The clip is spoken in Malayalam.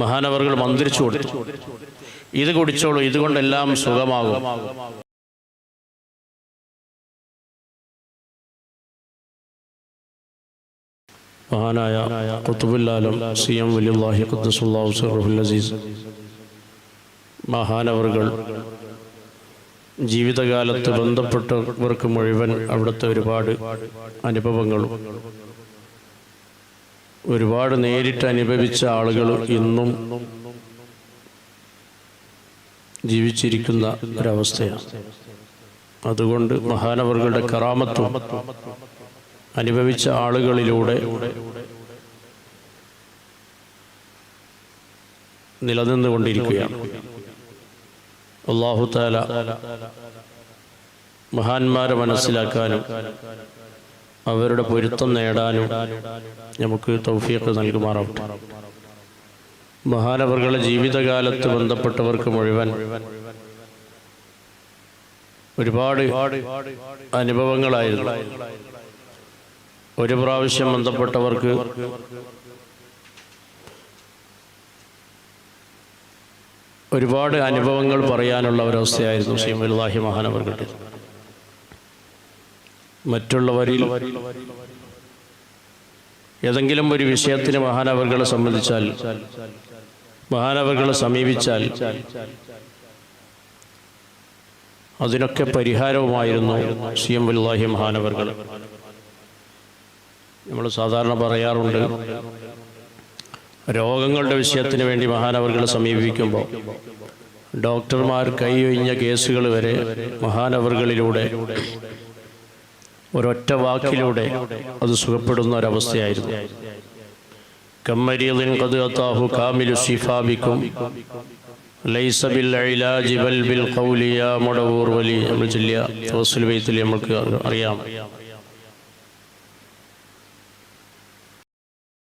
മഹാനവറുകൾ മന്ത്രിച്ചു കൊടുത്തു. ഇത് കുടിച്ചോളൂ ഇതുകൊണ്ടെല്ലാം സുഖമാകും. മഹാനായ കുത്തുബുല്ലാലം സി എം വലിയുല്ലാഹി ഖദ്ദസുല്ലാഹു സിർറുൽ അസീസ്. മഹാനവറുകൾ ജീവിതകാലത്ത് ബന്ധപ്പെട്ടവർക്ക് മുഴുവൻ അവിടുത്തെ ഒരുപാട് അനുഭവങ്ങളും ഒരുപാട് നേരിട്ട് അനുഭവിച്ച ആളുകൾ ഇന്നും ജീവിച്ചിരിക്കുന്ന ഒരവസ്ഥയാണ്. അതുകൊണ്ട് മഹാനവറുകളുടെ കറാമത്വം അനുഭവിച്ച ആളുകളിലൂടെ നിലനിന്നുകൊണ്ടിരിക്കുകയാണ്. അള്ളാഹു താല മഹാന്മാരെ മനസ്സിലാക്കാനും അവരുടെ പൊരുത്തം നേടാനും നമുക്ക് തൗഫീഖ് നൽകുമാറാവട്ടെ. മഹാനവർകളുടെ ജീവിതകാലത്ത് ബന്ധപ്പെട്ടവർക്ക് മുഴുവൻ ഒരുപാട് അനുഭവങ്ങളായിരുന്നു. ഒരു പ്രാവശ്യം ബന്ധപ്പെട്ടവർക്ക് ഒരുപാട് അനുഭവങ്ങൾ പറയാനുള്ള ഒരവസ്ഥയായിരുന്നു ശ്രീമലാഹി മഹാനവർകളുടെ മറ്റുള്ളവരിൽ ഏതെങ്കിലും ഒരു വിഷയത്തിന് മഹാനവർകളെ സംബന്ധിച്ചാൽ മഹാനവർകളെ സമീപിച്ചാൽ അതിനൊക്കെ പരിഹാരവുമായിരുന്നു സി എം വല്ലാഹി മഹാനവർകൾ നമ്മൾ സാധാരണ പറയാറുണ്ട് രോഗങ്ങളുടെ വിഷയത്തിന് വേണ്ടി മഹാനവർകളെ സമീപിക്കുമ്പോൾ ഡോക്ടർമാർ കൈയൊഴിഞ്ഞ കേസുകൾ വരെ മഹാനവറുകളിലൂടെ ഒരൊറ്റ വാക്കിലൂടെ അത് സുഖപ്പെടുന്ന ഒരവസ്ഥയായിരുന്നു കമ്മരീദിൻ കത് അത്താഹു കാമിലു ഷിഫാബിക്കും ലൈസ ബിൽ ഇലാജി ബൽ ബിൽ ഖൗലി യാ മുടവൂർ വലി. നമ്മൾ ചൊല്ലിയ തവസ്സുൽ ബൈത്തിൽ നമ്മൾക്ക് അറിയാം.